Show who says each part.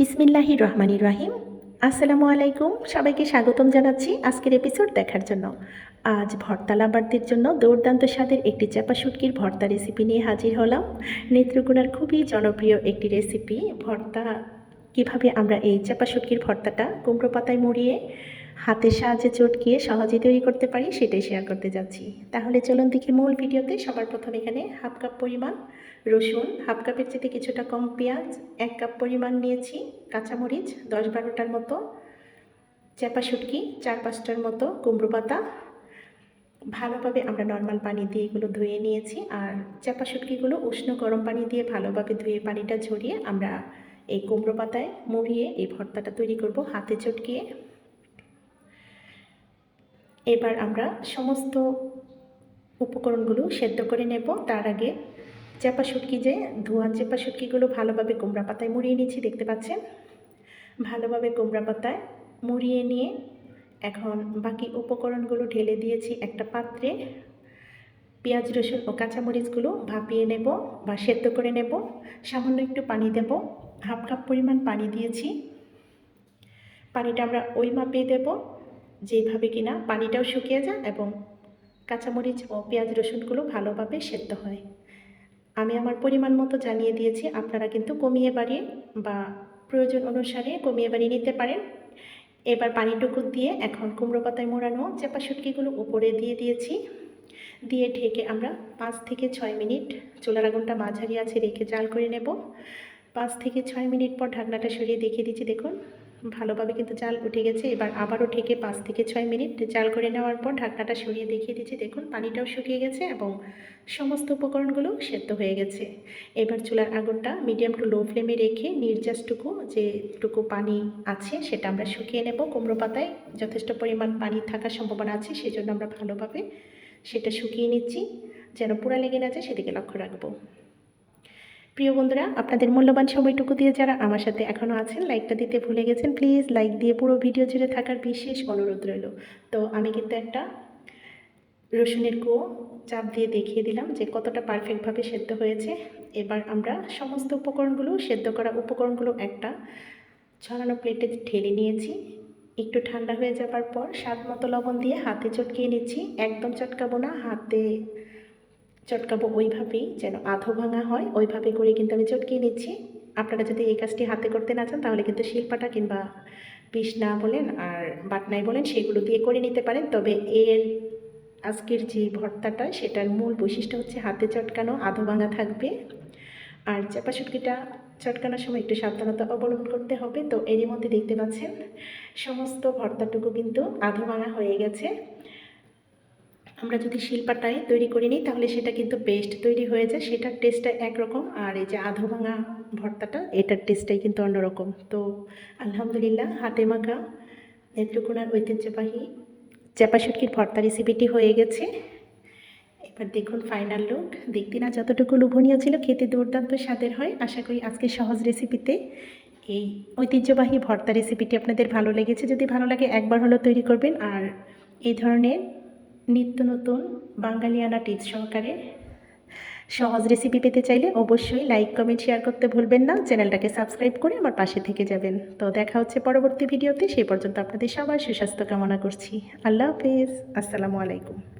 Speaker 1: বিসমিল্লাহি রহমান রাহিম। আসসালামু আলাইকুম সবাইকে স্বাগতম জানাচ্ছি আজকের এপিসোড দেখার জন্য। আজ ভর্তা লাভারদের জন্য দুর্দান্ত স্বাদের একটি চাপা শুটকির ভর্তা রেসিপি নিয়ে হাজির হলাম। নেত্রকোনার খুবই জনপ্রিয় একটি রেসিপি, ভর্তা, কীভাবে আমরা এই চাপা শুটকির ভর্তাটা কুমড়ো পাতায় মুড়িয়ে হাতের সাহায্যে চটকিয়ে সহজে তৈরি করতে পারি, সেটাই শেয়ার করতে যাচ্ছি। তাহলে চলুন দেখি মূল ভিডিওতে। সবার প্রথম এখানে হাফ কাপ পরিমাণ রসুন, হাফ কাপের চেয়ে কিছুটা কম পেঁয়াজ, এক কাপ পরিমাণ নিয়েছি কাঁচামরিচ, দশ বারোটার মতো চাপা শুটকি, চার পাঁচটার মতো কুমড়ো পাতা। ভালোভাবে আমরা নর্মাল পানি দিয়ে এগুলো ধুয়ে নিয়েছি আর চাপা শুটকিগুলো উষ্ণ গরম পানি দিয়ে ভালোভাবে ধুয়ে পানিটা ঝরিয়ে আমরা এই কুমড়ো পাতায় মুড়িয়ে এই ভর্তাটা তৈরি করব হাতে চটকিয়ে। এবার আমরা সমস্ত উপকরণগুলো সেদ্ধ করে নেব। তার আগে চেপা শুটকি যে ধোয়া চেপা শুটকিগুলো ভালোভাবে কুমড়া পাতায় মুড়িয়ে নিচ্ছি, দেখতে পাচ্ছেন? ভালোভাবে কুমড়া পাতায় মুড়িয়ে নিয়ে এখন বাকি উপকরণগুলো ঢেলে দিয়েছি একটা পাত্রে। পেঁয়াজ, রসুন ও কাঁচামরিচগুলো ভাপিয়ে নেব বা সেদ্ধ করে নেব। সামান্য একটু পানি দেব। হাফ কাপ পরিমাণ পানি দিয়েছি। পানিটা আমরা ওই মাপে দেব। যেভাবে কিনা পানিটাও শুকিয়ে যায় এবং কাঁচামরিচ ও পেঁয়াজ রসুনগুলো ভালোভাবে সেদ্ধ হয়। আমি আমার পরিমাণ মতো জানিয়ে দিয়েছি, আপনারা কিন্তু কমিয়ে বাড়িয়ে বা প্রয়োজন অনুসারে কমিয়ে বাড়িয়ে নিতে পারেন। এবার পানিটুকু দিয়ে এখন কুমড়ো পাতায় মোড়ানো চাপা শুটকিগুলো উপরে দিয়ে দিয়েছি। দিয়ে ঢেকে আমরা পাঁচ থেকে ছয় মিনিট চুলার আগুনটা মাঝারি আছে রেখে জাল করে নেব। পাঁচ থেকে ছয় মিনিট পর ঢাকনাটা সরিয়ে দেখিয়ে দিচ্ছি, দেখুন। ভালোভাবে কিন্তু জাল উঠে গেছে। এবার আবারও ঢেকে পাঁচ থেকে ছয় মিনিট জাল করে নেওয়ার পর ঢাকনাটা সরিয়ে দেখিয়ে দিচ্ছি। দেখুন, পানিটাও শুকিয়ে গেছে এবং সমস্ত উপকরণগুলো সেদ্ধ হয়ে গেছে। এবার চুলার আগুনটা মিডিয়াম টু লো ফ্লেমে রেখে নির্যাসটুকু যেটুকু পানি আছে সেটা আমরা শুকিয়ে নেব। কুমড়ো পাতায় যথেষ্ট পরিমাণ পানি থাকার সম্ভাবনা আছে সেই জন্য আমরা ভালোভাবে সেটা শুকিয়ে নিচ্ছি। যেন পুরা লেগে না যায়, সেদিকে লক্ষ্য রাখব। প্রিয় বন্ধুরা, আপনাদের মূল্যবান সময়টুকু দিয়ে যারা আমার সাথে এখনও আছেন, লাইকটা দিতে ভুলে গেছেন, প্লিজ লাইক দিয়ে পুরো ভিডিও জুড়ে থাকার বিশেষ অনুরোধ রইল। তো আমি কিন্তু একটা রসুনের কুয়ো চাপ দিয়ে দেখিয়ে দিলাম যে কতটা পারফেক্টভাবে সেদ্ধ হয়েছে। এবার আমরা সমস্ত উপকরণগুলো, সেদ্ধ করা উপকরণগুলো একটা ছড়ানো প্লেটে ঢেলে নিয়েছি। একটু ঠান্ডা হয়ে যাবার পর স্বাদ মতো লবণ দিয়ে হাতে চটকিয়ে নিচ্ছি। একদম চটকাবো না, হাতে চটকাবো ওইভাবেই, যেন আধো ভাঙা হয়, ওইভাবে করে কিন্তু আমি চটকিয়ে নিচ্ছি। আপনারা যদি এই কাজটি হাতে করতে না চান, তাহলে কিন্তু শিল্পাটা কিংবা পিস না বলেন আর বাটনাই বলেন, সেগুলো দিয়ে করে নিতে পারেন। তবে এর আজকের যে ভর্তাটা, সেটার মূল বৈশিষ্ট্য হচ্ছে হাতে চটকানো, আধো ভাঙা থাকবে। আর চাপা শুটকিটা চটকানোর সময় একটু সাবধানতা অবলম্বন করতে হবে। তো এরই মধ্যে দেখতে পাচ্ছেন, সমস্ত ভর্তাটুকু কিন্তু আধো ভাঙা হয়ে গেছে। আমরা যদি শিল্পাটায় তৈরি করে নিই, তাহলে সেটা কিন্তু পেস্ট তৈরি হয়ে যায়। সেটার টেস্টটা একরকম। আর এই যে আধো ভাঙা ভর্তাটা, এটার টেস্টটাই কিন্তু অন্যরকম। তো আলহামদুলিল্লাহ, হাতে মাখা নেত্রকোনার ঐতিহ্যবাহী চাপা শুটকির ভর্তা রেসিপিটি হয়ে গেছে। এবার দেখুন ফাইনাল লুক দেখতে না যতটুকু লোভনীয় ছিল, খেতে দুর্দান্ত স্বাদের হয়। আশা করি আজকে সহজ রেসিপিতে এই ঐতিহ্যবাহী ভর্তা রেসিপিটি আপনাদের ভালো লেগেছে। যদি ভালো লাগে, একবার হলো তৈরি করবেন। আর এই ধরনের নিত্য নতুন বাঙালিয়ানা টিপস সহকারে সহজ রেসিপি পেতে চাইলে অবশ্যই লাইক কমেন্ট শেয়ার করতে ভুলবেন না। চ্যানেলটাকে সাবস্ক্রাইব করে আমার পাশে থেকে যাবেন। তো দেখা হচ্ছে পরবর্তী ভিডিওতে সেই পর্যন্ত আপনাদের সবার সুস্বাস্থ্য কামনা করছি। আল্লাহ হাফেজ। আসসালামু আলাইকুম।